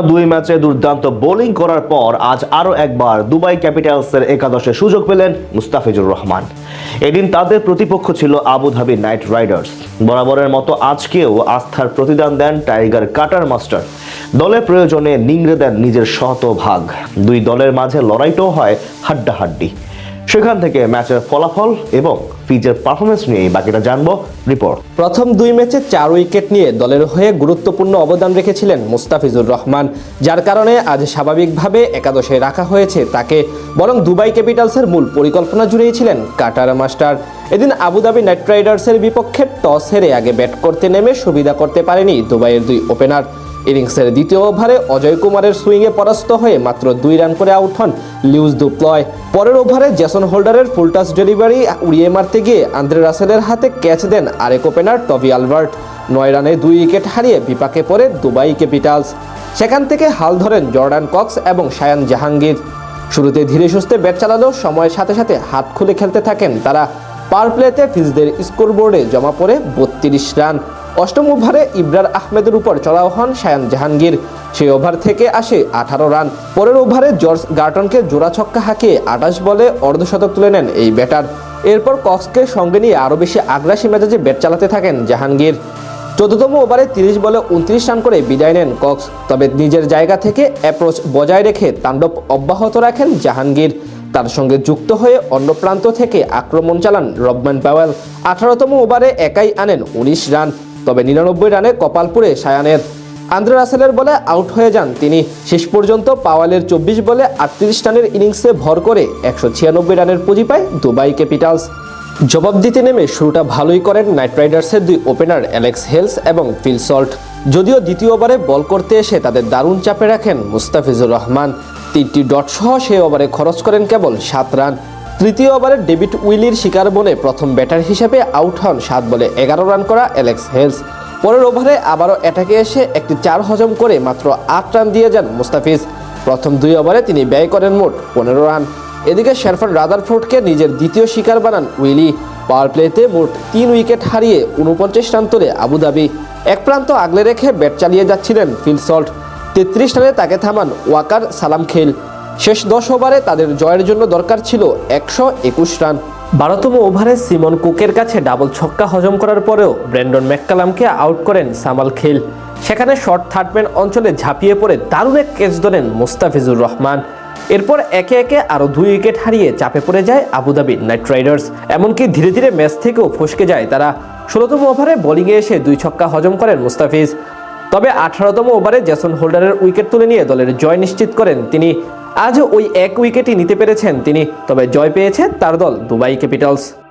দুই ম্যাচে দুর্দান্ত বোলিং করার পর আজ আরও একবার দুবাই ক্যাপিটালসের একাদশে সুযোগ পেলেন মুস্তাফিজুর রহমান। এদিন তাদের প্রতিপক্ষ ছিল আবুধাবি নাইট রাইডার্স। বরাবরের মতো আজকেও আস্থার প্রতিদান দেন টাইগার কাটার মাস্টার। দলের প্রয়োজনে নিংড়ে দেন নিজের শতভাগ দুই দলের মাঝে লড়াইটাও হয় হাড্ডাহাড্ডি। সেখান থেকে ম্যাচের ফলাফল এবং পিচের পারফরমেন্স নিয়ে বাকিটা জানব রিপোর্ট। প্রথম দুই ম্যাচে চার উইকেট নিয়ে দলের হয়ে গুরুত্বপূর্ণ অবদান রেখেছিলেন মুস্তাফিজুর রহমান, যার কারণে আজ স্বাভাবিকভাবে একাদশে রাখা হয়েছে তাকে। বরং দুবাই ক্যাপিটালসের মূল পরিকল্পনা জুড়েই ছিলেন কাটার মাস্টার। এদিন আবুধাবি নাইট রাইডার্সের বিপক্ষে টস হেরে আগে ব্যাট করতে নেমে সুবিধা করতে পারেনি দুবাইয়ের দুই ওপেনার ইনিংসের দ্বিতীয় ওভারে অজয় কুমারের সুইংয়ে পরাস্ত হয়ে মাত্র দুই রান করে আউট হন লিউজ দুপ্লয়। পরের ওভারে জেসন হোল্ডারের ফুল টাচ ডেলিভারি উড়িয়ে মারতে গিয়ে আন্দ্রে রাসেলের হাতে ক্যাচ দেন আরেক ওপেনার টবি আলবার্ট। নয় রানে দুই উইকেট হারিয়ে বিপাকে পড়ে দুবাই ক্যাপিটালস। সেখান থেকে হাল ধরেন জর্ডান কক্স এবং সায়ান জাহাঙ্গীর। শুরুতে ধীরে সুস্থে ব্যাট চালালেও সময়ের সাথে সাথে হাত খুলে খেলতে থাকেন তারা। পার প্লেতে ফিজদের স্কোরবোর্ডে জমা পড়ে বত্রিশ রান। অষ্টম ওভারে ইব্রার আহমেদের উপর চড়াও হন সায়ান জাহাঙ্গীর। সেই ওভার থেকে আসে আঠারো রান। পরের ওভারে জর্জ গার্টনকে জোড়া ছক্কা হাঁকিয়ে আঠাশ বলে অর্ধশতক তুলে নেন এই ব্যাটার। এরপর কক্সকে সঙ্গে নিয়ে আরও বেশি আগ্রাসী মেজাজে ব্যাট চালাতে থাকেন জাহাঙ্গীর। চোদ্দতম ওভারে তিরিশ বলে উনত্রিশ রান করে বিদায় নেন কক্স। তবে নিজের জায়গা থেকে অ্যাপ্রোচ বজায় রেখে তাণ্ডব অব্যাহত রাখেন জাহাঙ্গীর। তার সঙ্গে যুক্ত হয়ে অন্য প্রান্ত থেকে আক্রমণ চালান রবম্যান পাওয়েল। আঠারোতম ওভারে একাই আনেন উনিশ রান। তবে নিরানব্বই রানে কপালপুরে সায়ানের। আন্দ্রে রাসেলের বলে আউট হয়ে যান তিনি। শেষ পর্যন্ত পাওয়ালের চব্বিশ বলে আটত্রিশ রানের ইনিংসে ভর করে একশো ছিয়ানব্বই রানের পুঁজি পায় দুবাই ক্যাপিটালস। জবাব দিতে নেমে শুরুটা ভালোই করেন নাইট রাইডার্সের দুই ওপেনার অ্যালেক্স হেলস এবং ফিল সল্ট। যদিও দ্বিতীয় ওভারে বল করতে এসে তাদের দারুণ চাপে রাখেন মুস্তাফিজুর রহমান। তিনটি ডট সহ সেই ওভারে খরচ করেন কেবল সাত রান। তৃতীয় ওভারে ডেভিড উইলির শিকার বনে প্রথম ব্যাটার হিসেবে আউট হন সাত বলে এগারো রান করা অ্যালেক্স হেলস। পরের ওভারে আবারও অ্যাটাকে এসে একটি চার হজম করে মাত্র আট রান দিয়ে যান মুস্তাফিজ। প্রথম দুই ওভারে তিনি ব্যয় করেন মোট পনেরো রান। এদিকে শেরফান রাদারফোর্ডকে নিজের দ্বিতীয় শিকার বানান উইলি। পাওয়ার প্লেতে মোট তিন উইকেট হারিয়ে উনপঞ্চাশ রান তোলে আবুধাবি। এক প্রান্ত আগলে রেখে ব্যাট চালিয়ে যাচ্ছিলেন ফিল সল্ট। তেত্রিশ রানে তাকে থামান ওয়াকার সালাম খেল। শেষ দশ ওভারে তাদের জয়ের জন্য দরকার ছিল একশো একুশ রান। বারোতম ওভারে সিমন কুকের কাছে ডাবল ছক্কা হজম করার পরেও ব্র্যান্ডন ম্যাককালামকে আউট করেন সামাল খেল সেখানে শর্ট থার্ডম্যান অঞ্চলে ঝাঁপিয়ে পড়ে দারুণ এক ক্যাচ ধরেন মুস্তাফিজুর রহমান। এরপর একে একে আরও দুই উইকেট হারিয়ে চাপে পড়ে যায় আবুধাবি নাইট রাইডার্স। এমনকি ধীরে ধীরে ম্যাচ থেকেও ফসকে যায় তারা। ষোলোতম ওভারে বোলিংয়ে এসে দুই ছক্কা হজম করেন মুস্তাফিজ। তবে আঠারোতম ওভারে জেসন হোল্ডারের উইকেট তুলে নিয়ে দলের জয় নিশ্চিত করেন তিনি। আজও ওই এক উইকেটই নিতে পেরেছেন তিনি তবে জয় পেয়েছে তার দল দুবাই ক্যাপিটালস।